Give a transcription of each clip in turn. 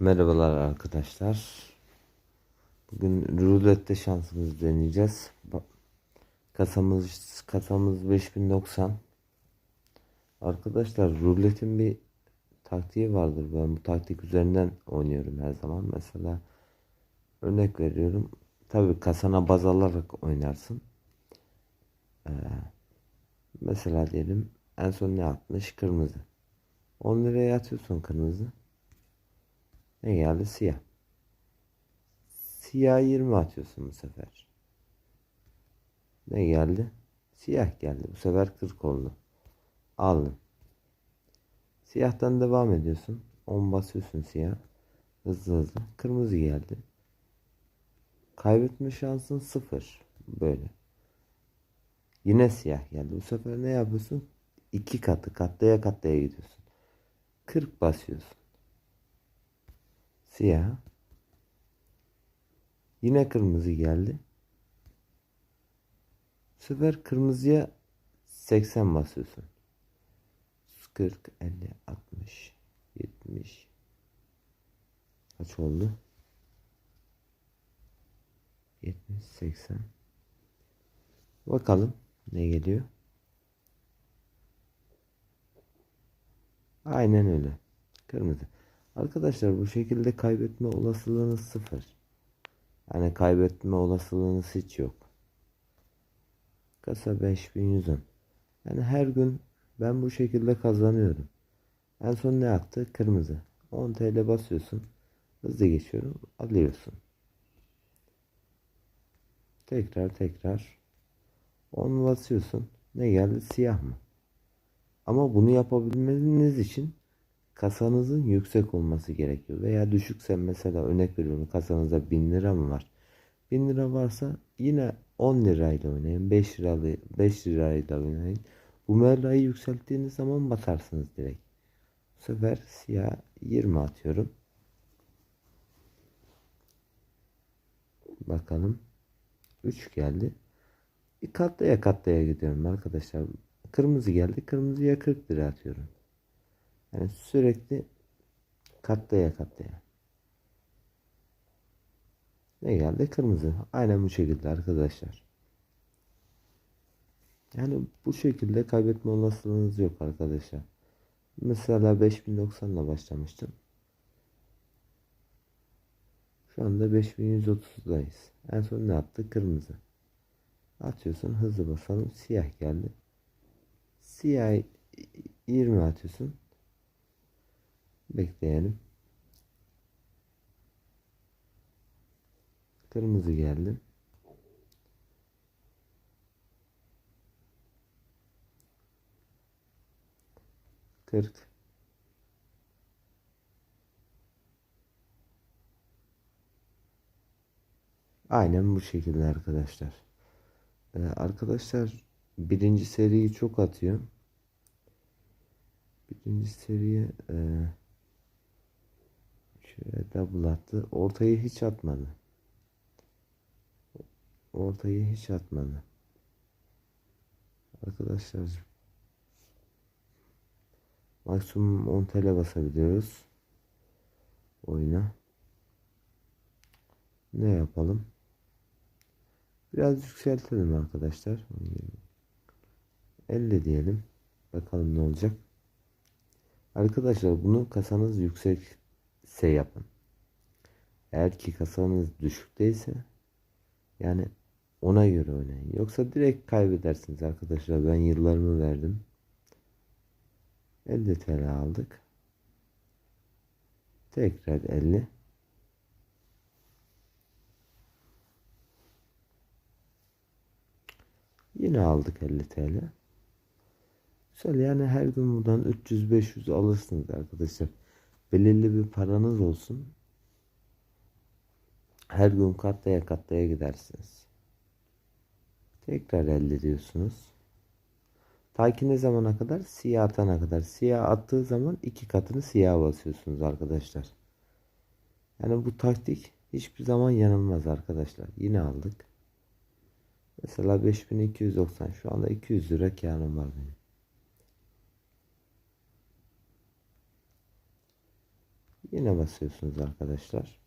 Merhabalar arkadaşlar. Bugün rulette şansımızı deneyeceğiz. Kasamız kasamız 5090. Arkadaşlar ruletin bir taktiği vardır. Ben bu taktik üzerinden oynuyorum her zaman. Mesela örnek veriyorum. Tabii kasana baz alarak oynarsın. Ee, mesela diyelim en son ne atmış? Kırmızı. 10 liraya atıyorsun kırmızı. Ne geldi? Siyah. Siyah 20 atıyorsun bu sefer. Ne geldi? Siyah geldi. Bu sefer 40 oldu. Aldın. Siyahtan devam ediyorsun. 10 basıyorsun siyah. Hızlı hızlı. Kırmızı geldi. Kaybetme şansın sıfır. Böyle. Yine siyah geldi. Bu sefer ne yapıyorsun? İki katı katlaya katlaya gidiyorsun. 40 basıyorsun. Siyah. Yine kırmızı geldi. Bu sefer kırmızıya 80 basıyorsun. 40, 50, 60, 70. Kaç oldu? 70, 80. Bakalım ne geliyor. Aynen öyle. Kırmızı. Arkadaşlar bu şekilde kaybetme olasılığınız sıfır. Yani kaybetme olasılığınız hiç yok. Kasa 5110. Yani her gün ben bu şekilde kazanıyorum. En son ne attı? Kırmızı. 10 TL basıyorsun. Hızlı geçiyorum. Alıyorsun. Tekrar tekrar. 10 basıyorsun. Ne geldi? Siyah mı? Ama bunu yapabilmeniz için kasanızın yüksek olması gerekiyor. Veya düşükse mesela örnek veriyorum kasanızda 1000 lira mı var? 1000 lira varsa yine 10 lirayla oynayın. 5 lirayla, 5 lirayla oynayın. Bu mevlayı yükselttiğiniz zaman batarsınız direkt. Bu sefer siyah 20 atıyorum. Bakalım. 3 geldi. Katlaya katlaya gidiyorum arkadaşlar. Kırmızı geldi. Kırmızıya 40 lira atıyorum. Yani sürekli katlaya katlaya. Ne geldi? Kırmızı. Aynen bu şekilde arkadaşlar. Yani bu şekilde kaybetme olasılığınız yok arkadaşlar. Mesela 5090 ile başlamıştım. Şu anda 5130'dayız. En son ne yaptı? Kırmızı. Atıyorsun hızlı basalım. Siyah geldi. Siyah 20 atıyorsun. Bekleyelim. Kırmızı geldi. Kırk. Aynen bu şekilde arkadaşlar. Ee, arkadaşlar birinci seriyi çok atıyor. Birinci seriye e, şöyle double attı. Ortayı hiç atmadı. Ortayı hiç atmadı. Arkadaşlar maksimum 10 TL basabiliyoruz oyuna. Ne yapalım? Biraz yükseltelim arkadaşlar. 50 diyelim. Bakalım ne olacak. Arkadaşlar bunu kasanız yüksekse yapın. Eğer ki kasanız düşükteyse yani ona göre oynayın. Yoksa direkt kaybedersiniz arkadaşlar. Ben yıllarımı verdim. 50 TL aldık. Tekrar 50. Yine aldık 50 TL. Güzel yani her gün buradan 300-500 alırsınız arkadaşlar. Belirli bir paranız olsun. Her gün katlaya katlaya gidersiniz. Tekrar elde diyorsunuz. Ta ki ne zamana kadar? Siyah atana kadar. Siyah attığı zaman iki katını siyah basıyorsunuz arkadaşlar. Yani bu taktik hiçbir zaman yanılmaz arkadaşlar. Yine aldık. Mesela 5290 şu anda 200 lira karım var benim. Yine basıyorsunuz arkadaşlar.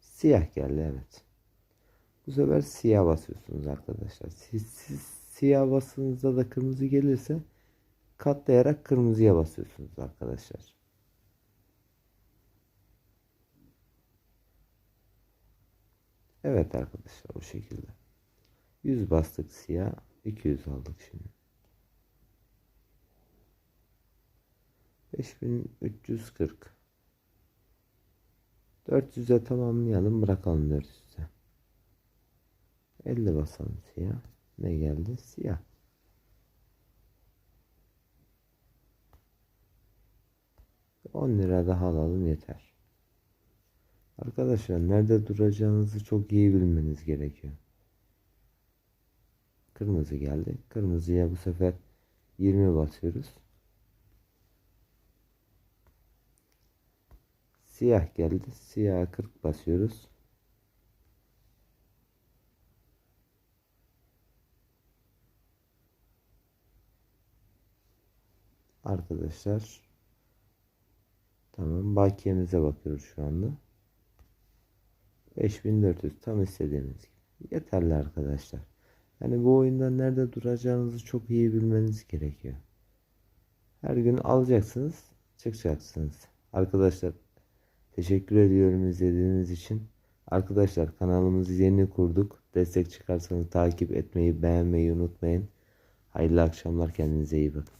Siyah geldi evet. Bu sefer siyah basıyorsunuz arkadaşlar. Siz, siz siyah bastığınızda da kırmızı gelirse katlayarak kırmızıya basıyorsunuz arkadaşlar. Evet arkadaşlar o şekilde. 100 bastık siyah. 200 aldık şimdi. 5340 400'e tamamlayalım bırakalım 400'e 50 basalım siyah ne geldi siyah On lira daha alalım yeter. Arkadaşlar nerede duracağınızı çok iyi bilmeniz gerekiyor. Kırmızı geldi. Kırmızıya bu sefer 20 basıyoruz. Siyah geldi. Siyah 40 basıyoruz. Arkadaşlar tamam bakiyemize bakıyoruz şu anda. 5400 tam istediğimiz gibi. Yeterli arkadaşlar. Yani bu oyunda nerede duracağınızı çok iyi bilmeniz gerekiyor. Her gün alacaksınız, çıkacaksınız. Arkadaşlar teşekkür ediyorum izlediğiniz için. Arkadaşlar kanalımızı yeni kurduk. Destek çıkarsanız takip etmeyi, beğenmeyi unutmayın. Hayırlı akşamlar. Kendinize iyi bakın.